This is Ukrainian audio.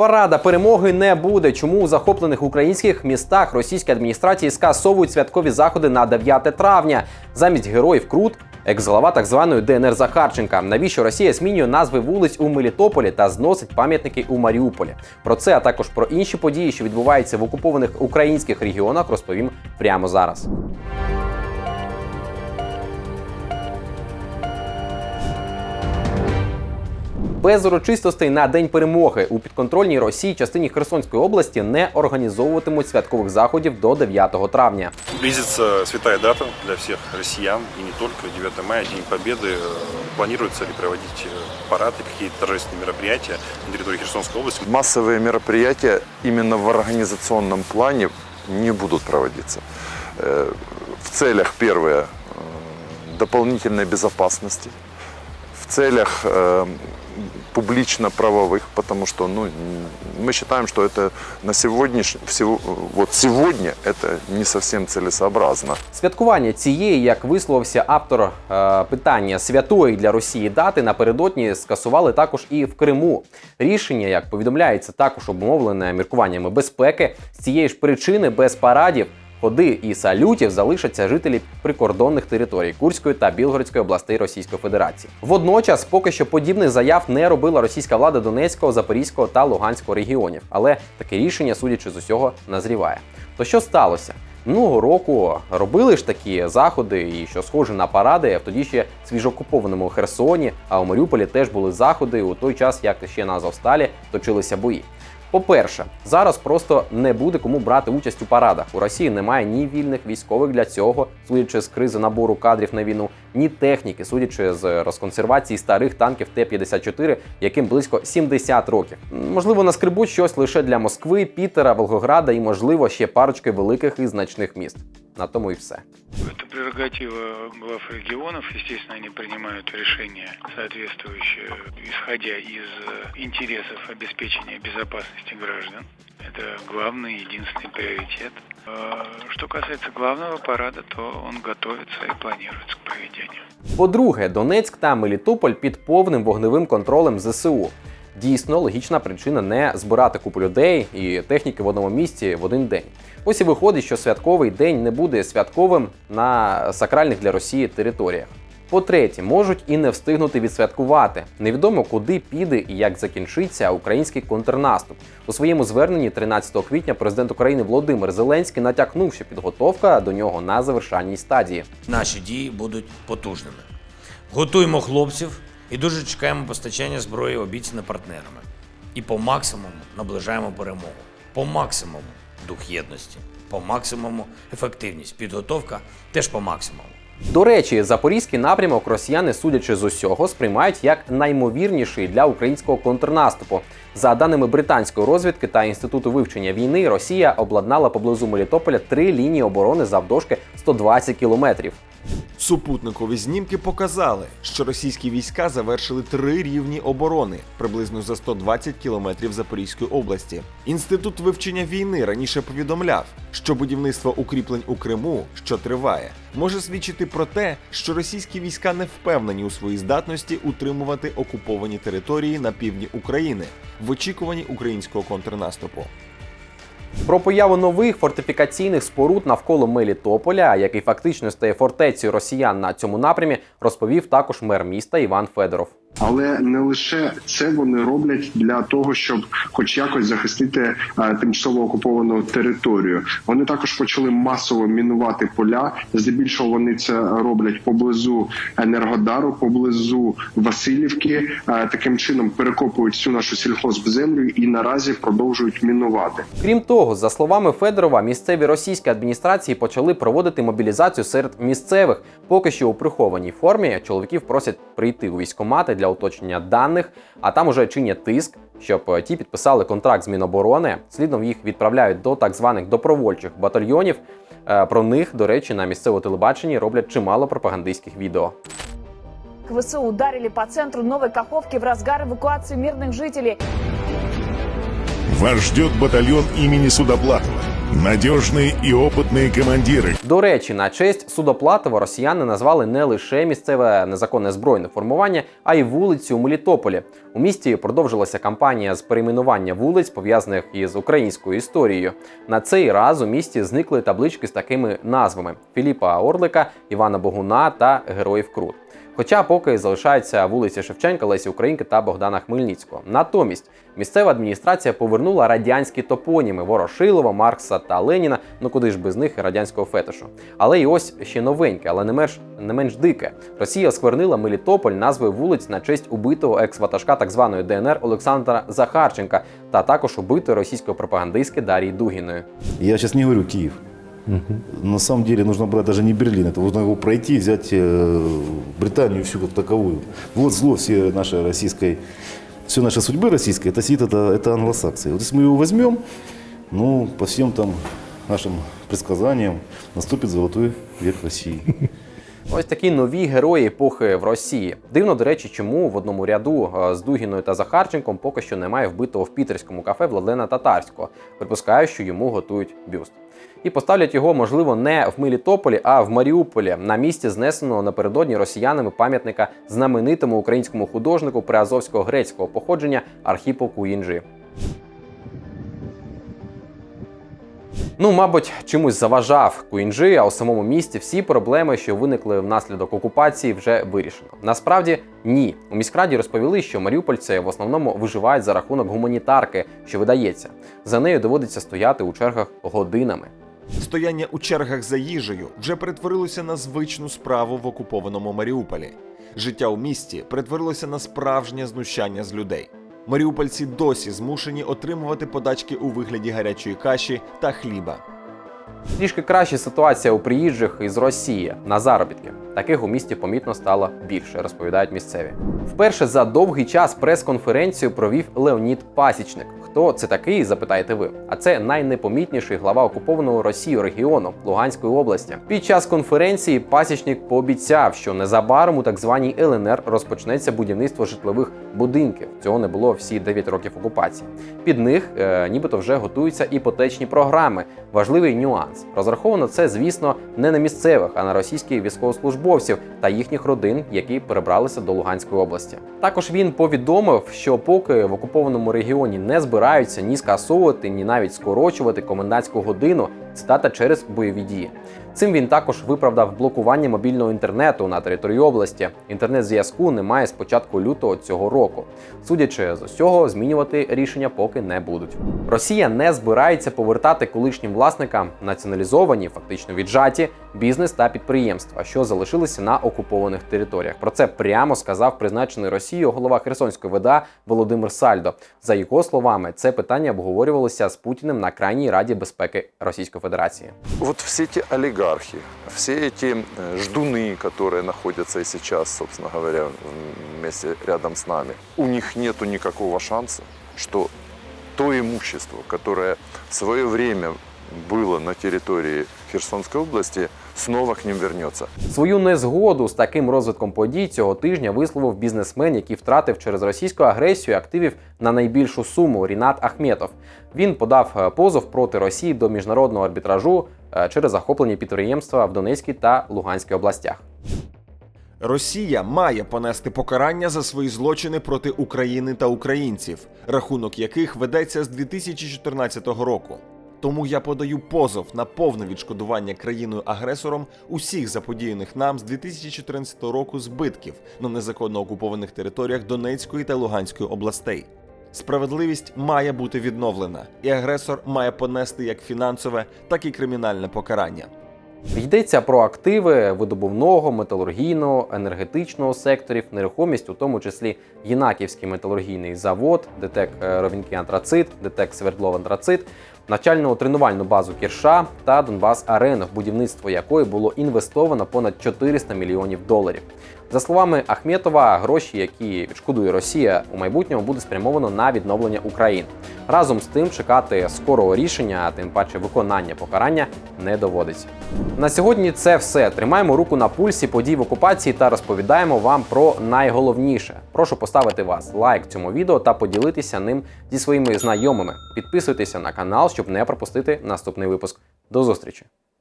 Парада перемоги не буде. Чому у захоплених українських містах російські адміністрації скасовують святкові заходи на 9 травня? Замість героїв Крут, екс-глава так званої ДНР Захарченка. Навіщо Росія змінює назви вулиць у Мелітополі та зносить пам'ятники у Маріуполі? Про це а також про інші події, що відбуваються в окупованих українських регіонах, розповім прямо зараз. Без урочистостей на день перемоги у підконтрольній Росії частині Херсонської області не організовуватимуть святкових заходів до 9 травня. Близится святая дата для всех россиян, и не только 9 мая, День Победы. Э, Планируется ли проводить э, парады, какие-то торжественные мероприятия на территории Херсонской области? Массовые мероприятия именно в организационном плане не будут проводиться. Э, В целях, первое, э, дополнительной безопасности, в целях э, публично-правовых, потому что ну, м, мы считаем, что это на сегодняшний, всего, вот сегодня это не совсем целесообразно. Святкування цієї, як висловився автор е, питання святої для Росії дати напередодні скасували також і в Криму. Рішення, як повідомляється, також обумовлене міркуваннями безпеки. З цієї ж причини без парадів. Ходи і салютів залишаться жителі прикордонних територій Курської та Білгородської областей Російської Федерації. Водночас, поки що подібних заяв не робила російська влада Донецького, Запорізького та Луганського регіонів, але таке рішення, судячи з усього, назріває. То що сталося? Минулого року робили ж такі заходи, і що схоже на паради, в тоді ще свіжоокупованому Херсоні, а у Маріуполі теж були заходи у той час, як ще на Азовсталі точилися бої. По-перше, зараз просто не буде кому брати участь у парадах. У Росії немає ні вільних військових для цього, судячи з кризи набору кадрів на війну, ні техніки, судячи з розконсервації старих танків Т-54, яким близько 70 років. Можливо, наскребуть щось лише для Москви, Пітера, Волгограда і, можливо, ще парочки великих і значних міст. На тому і все. Это прерогатива глав регионов. Естественно, они принимают решения, соответствующие, исходя из э, интересов обеспечения безопасности граждан. Это главный, единственный приоритет. А Что касается главного парада, то он готовится и планируется к проведению. По-друге, Донецьк та Мелітополь під повним вогневим контролем ЗСУ. Дійсно, логічна причина не збирати купу людей і техніки в одному місці в один день. Ось і виходить, що святковий день не буде святковим на сакральних для Росії територіях. По-третє, можуть і не встигнути відсвяткувати. Невідомо, куди піде і як закінчиться український контрнаступ. У своєму зверненні 13 квітня президент України Володимир Зеленський натякнув, що підготовка до нього на завершальній стадії. Наші дії будуть потужними. Готуємо хлопців і дуже чекаємо постачання зброї обіцяне партнерами. І по максимуму наближаємо перемогу. По максимуму дух єдності, по максимуму ефективність. Підготовка теж по максимуму. До речі, запорізький напрямок росіяни, судячи з усього, сприймають як наймовірніший для українського контрнаступу. За даними британської розвідки та інституту вивчення війни, Росія обладнала поблизу Мелітополя три лінії оборони завдовжки 120 кілометрів. Супутникові знімки показали, що російські війська завершили три рівні оборони приблизно за 120 кілометрів Запорізької області. Інститут вивчення війни раніше повідомляв, що будівництво укріплень у Криму, що триває, може свідчити про те, що російські війська не впевнені у своїй здатності утримувати окуповані території на півдні України в очікуванні українського контрнаступу. Про появу нових фортифікаційних споруд навколо Мелітополя, який фактично стає фортецею росіян на цьому напрямі, розповів також мер міста Іван Федоров. Але не лише це вони роблять для того, щоб, хоч якось, захистити е, тимчасово окуповану територію. Вони також почали масово мінувати поля. Здебільшого вони це роблять поблизу Енергодару, поблизу Васильівки. Е, таким чином перекопують всю нашу сільхозземлю і наразі продовжують мінувати. Крім того, за словами Федорова, місцеві російські адміністрації почали проводити мобілізацію серед місцевих. Поки що у прихованій формі чоловіків просять прийти у військкомати для уточнення даних, а там уже чинять тиск, щоб е, ті підписали контракт з Міноборони. Слідом їх відправляють до так званих добровольчих батальйонів. Е, Про них, до речі, на місцевому телебаченні роблять чимало пропагандистських відео. ВСУ ударили по центру Новой Каховки в разгар эвакуации мирных жителей. Вас ждет батальон имени Судоплатова надежные и опытные командиры, До речі, на честь Судоплатова росіяни назвали не лише місцеве незаконне збройне формування, а й вулицю у Мелітополі. У місті продовжилася кампанія з перейменування вулиць, пов'язаних із українською історією. На цей раз у місті зникли таблички з такими назвами: Філіпа Орлика, Івана Богуна та Героїв Крут. Хоча поки залишаються вулиці Шевченка, Лесі Українки та Богдана Хмельницького. Натомість місцева адміністрація повернула радянські топоніми Ворошилова, Маркса та Леніна. Ну куди ж без них радянського фетишу. Але і ось ще новеньке, але не менш не менш дике. Росія сквернила Мелітополь назвою вулиць на честь убитого екс-ватажка так званої ДНР Олександра Захарченка та також убитої російської пропагандистки Дарії Дугіної. Я сейчас не говорю Киев. На самом деле нужно брать даже не Берлин, это нужно его пройти, взять э, Британию всю как таковую. Вот зло всей нашей российской, все нашей судьбы российской, это сидит, это, это англосаксы. Вот если мы его возьмем, ну, по всем там нашим предсказаниям наступит золотой век России. Ось такі нові герої епохи в Росії. Дивно, до речі, чому в одному ряду е, з Дугіною та Захарченком поки що немає вбитого в пітерському кафе Владлена Татарського. Припускаю, що йому готують бюст. І поставлять його, можливо, не в Мелітополі, а в Маріуполі на місці знесеного напередодні росіянами пам'ятника знаменитому українському художнику приазовського грецького походження Архіпу Куінджі. Ну, мабуть, чомусь заважав Куінджи, а у самому місті всі проблеми, що виникли внаслідок окупації, вже вирішено. Насправді ні. У міськраді розповіли, що маріупольці в основному виживають за рахунок гуманітарки, що видається. За нею доводиться стояти у чергах годинами. Стояння у чергах за їжею вже перетворилося на звичну справу в окупованому Маріуполі. Життя у місті перетворилося на справжнє знущання з людей. Маріупольці досі змушені отримувати подачки у вигляді гарячої каші та хліба. Трішки краща ситуація у приїжджих із Росії на заробітки. Таких у місті помітно стало більше, розповідають місцеві. Вперше за довгий час прес-конференцію провів Леонід Пасічник. Хто це такий, запитаєте ви? А це найнепомітніший глава окупованого Росією регіону Луганської області. Під час конференції Пасічник пообіцяв, що незабаром у так званій ЛНР розпочнеться будівництво житлових будинків. Цього не було всі 9 років окупації. Під них е, нібито вже готуються іпотечні програми. Важливий нюанс. Розраховано це, звісно, не на місцевих, а на російських військовослужбовців та їхніх родин, які перебралися до Луганської області. Також він повідомив, що поки в окупованому регіоні не збираються ні скасовувати, ні навіть скорочувати комендантську годину, цитата через бойові дії. Цим він також виправдав блокування мобільного інтернету на території області. Інтернет-зв'язку немає з початку лютого цього року. Судячи з усього, змінювати рішення поки не будуть. Росія не збирається повертати колишнім власникам націоналізовані, фактично віджаті бізнес та підприємства, що залишилися на окупованих територіях. Про це прямо сказав призначений Росією голова Херсонської ВДА Володимир Сальдо. За його словами, це питання обговорювалося з Путіним на крайній раді безпеки Російської Федерації. Вот все эти олигархи, все эти э, ждуны, которые находятся и сейчас, собственно говоря, вместе рядом с нами, у них нету никакого шанса, что то имущество, которое в свое время было на территории Херсонской области, снова к ним вернется. Свою незгоду з таким розвитком подій цього тижня висловив бізнесмен, який втратив через російську агресію активів на найбільшу суму Рінат Ахметов. Він подав е, позов проти Росії до міжнародного арбітражу е, через захоплення підприємства в Донецькій та Луганській областях. Росія має понести покарання за свої злочини проти України та українців, рахунок яких ведеться з 2014 року. Тому я подаю позов на повне відшкодування країною-агресором усіх заподіяних нам з 2014 року збитків на незаконно окупованих територіях Донецької та Луганської областей. Справедливість має бути відновлена, і агресор має понести як фінансове, так і кримінальне покарання. Йдеться про активи видобувного, металургійного, енергетичного секторів, нерухомість, у тому числі Єнаківський металургійний завод, ДТЕК е, Ровінький антрацит, ДТЕК Свердлов антрацит, навчально тренувальну базу Кірша та Донбас Арену, в будівництво якої було інвестовано понад 400 мільйонів доларів. За словами Ахметова, гроші, які відшкодує Росія у майбутньому, буде спрямовано на відновлення України. Разом з тим чекати скорого рішення, а тим паче виконання покарання, не доводиться. На сьогодні це все. Тримаємо руку на пульсі подій в окупації та розповідаємо вам про найголовніше. Прошу поставити вас лайк цьому відео та поділитися ним зі своїми знайомими. Підписуйтеся на канал, щоб щоб не пропустити наступний випуск. До зустрічі!